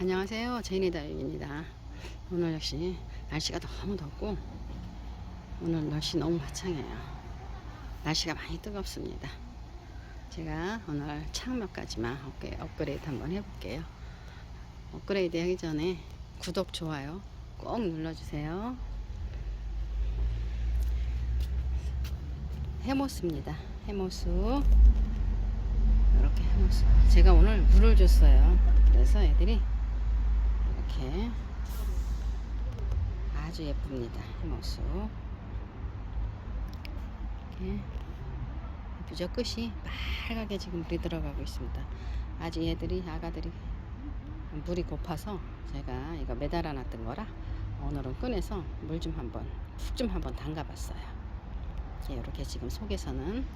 안녕하세요. 제니다육입니다. 오늘 역시 날씨가 너무 덥고 오늘 날씨 너무 화창해요. 날씨가 많이 뜨겁습니다. 제가 오늘 창몇 가지만 업그레- 업그레이드 한번 해볼게요. 업그레이드 하기 전에 구독, 좋아요 꼭 눌러주세요. 해모스입니다. 해모스. 이렇게 해모스. 제가 오늘 물을 줬어요. 그래서 애들이 이렇게 아주 예쁩니다. 해모수. 이렇게 예쁘죠? 끝이 빨갛게 지금 물이 들어가고 있습니다. 아직 얘들이 아가들이 물이 고파서 제가 이거 매달아 놨던 거라 오늘은 꺼내서 물 좀 한번 푹 좀 한번 담가 봤어요. 이렇게 지금 속에서는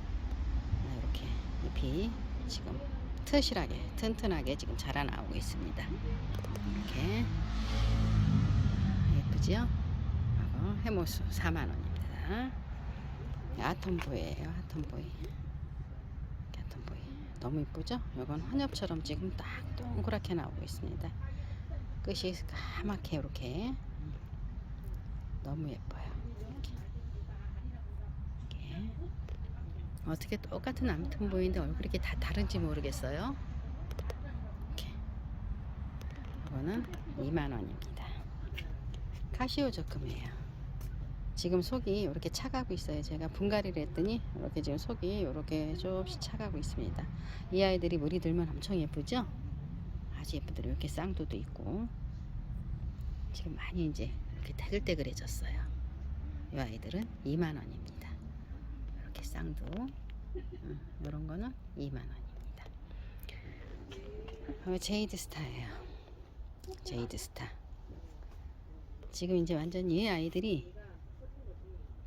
이렇게 잎이 지금 튼실하게 튼튼하게 지금 자라나오고 있습니다. 이렇게 예쁘지요? 해모수 4만 원입니다. 아톰보이예요. 아톰보이. 아톰보이. 너무 이쁘죠? 이건 환엽처럼 지금 딱 동그랗게 나오고 있습니다. 끝이 까맣게 이렇게 너무 예뻐요. 이렇게. 이렇게. 어떻게 똑같은 아톰보이인데 얼굴이 이렇게 다 다른지 모르겠어요. 이렇게. 이거는 2만 원입니다. 카시오 적금이에요. 지금 속이 이렇게 차가고 있어요. 제가 분갈이를 했더니 이렇게 지금 속이 이렇게 조금씩 차가고 있습니다. 이 아이들이 물이 들면 엄청 예쁘죠? 아주 예쁘더라고요. 이렇게 쌍두도 있고 지금 많이 이제 이렇게 태글태글해졌어요. 이 아이들은 2만 원입니다. 쌍두 음, 이런 거는 2만 원입니다. 어, 제이드 스타예요. 제이드 스타. 지금 이제 완전히 이 아이들이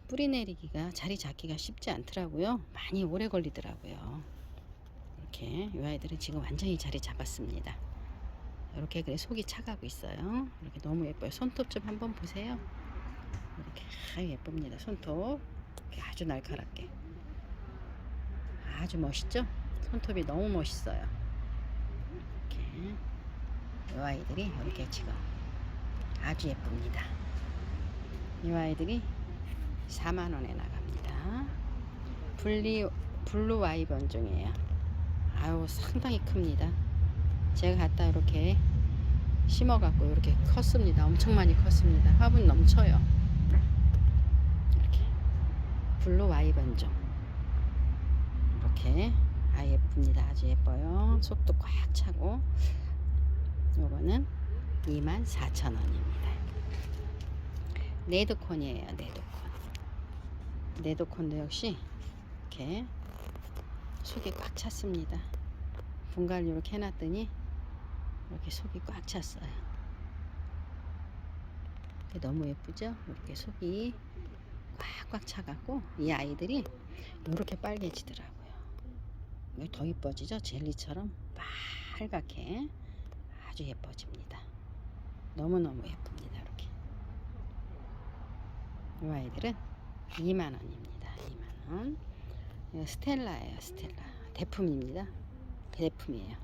뿌리 내리기가 자리 잡기가 쉽지 않더라고요. 많이 오래 걸리더라고요. 이렇게 이 아이들은 지금 완전히 자리 잡았습니다. 이렇게 그래 속이 차가고 있어요. 이렇게 너무 예뻐요. 손톱 좀 한번 보세요. 이렇게 예쁩니다. 손톱 아주 날카롭게 아주 멋있죠? 손톱이 너무 멋있어요. 이렇게 이 아이들이 이렇게 지금 아주 예쁩니다. 이 아이들이 4만 원에 나갑니다. 블리 블루 와이번 중이에요. 아유 상당히 큽니다. 제가 갖다 이렇게 심어갖고 이렇게 컸습니다. 엄청 많이 컸습니다. 화분 넘쳐요. 이렇게 블루 와이번 종 이렇게 아 예쁩니다. 아주 예뻐요. 속도 꽉 차고 요거는 24,000원입니다. 네드콘이에요. 네드콘. 네드콘도 역시 이렇게 속이 꽉 찼습니다. 분갈이 이렇게 해놨더니 이렇게 속이 꽉 찼어요. 너무 예쁘죠? 이렇게 속이 꽉꽉 차갖고 이 아이들이 이렇게 빨개지더라고요. 이게 더 이뻐지죠? 젤리처럼 빨갛게 아주 예뻐집니다. 너무너무 예쁩니다. 이렇게. 이 아이들은 2만 원입니다. 2만 원. 이거 스텔라예요. 스텔라. 대품입니다. 대품이에요.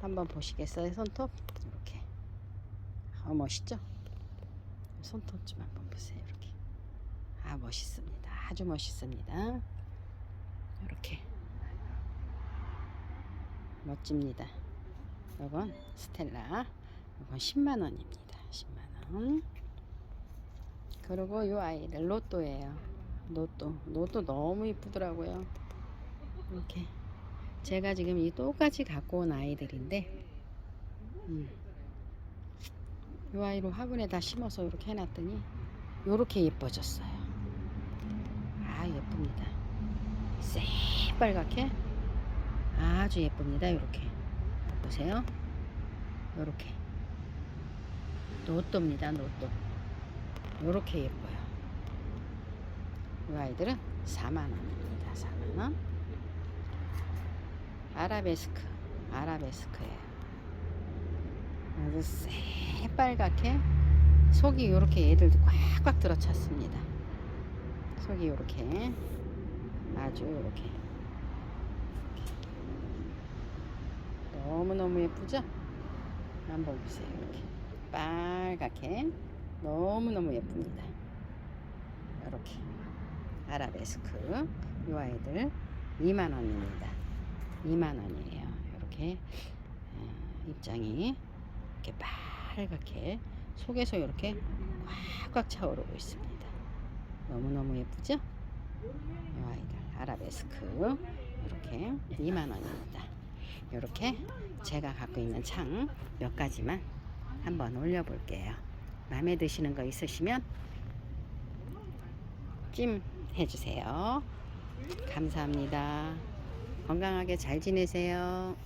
한번 보시겠어요? 손톱 이렇게. 아 멋있죠? 손톱 좀 한번 보세요. 이렇게. 아 멋있습니다. 아주 멋있습니다. 이렇게 멋집니다. 이건 스텔라. 이건 10만 원입니다. 10만 원. 그리고 이 아이들 로또예요. 로또. 로또 너무 이쁘더라고요. 이렇게. 제가 지금 이 똑같이 갖고 온 아이들인데, 음. 이 아이로 화분에다 심어서 이렇게 해놨더니, 이렇게 예뻐졌어요. 아, 예쁩니다. 새빨갛게 아주 예쁩니다. 이렇게. 보세요. 이렇게. 노또입니다. 노또. 이렇게 예뻐요. 이 아이들은 4만 원입니다. 4만 원. 아라베스크, 아라베스크예요. 아주 새빨갛게 속이 이렇게 얘들도 꽉꽉 들어찼습니다. 속이 이렇게 아주 이렇게 너무 너무 예쁘죠? 한번 보세요. 이렇게 빨갛게 너무너무 예쁩니다. 이렇게 아라베스크 이 아이들 2만 원입니다. 2만 원이에요. 이렇게 어, 입장이 이렇게 빨갛게 속에서 이렇게 꽉꽉 차오르고 있습니다. 너무너무 예쁘죠? 이 아이들 아라베스크 이렇게 2만 원입니다. 이렇게 제가 갖고 있는 창 몇 가지만 한번 올려볼게요. 마음에 드시는 거 있으시면 찜 해주세요. 감사합니다. 건강하게 잘 지내세요.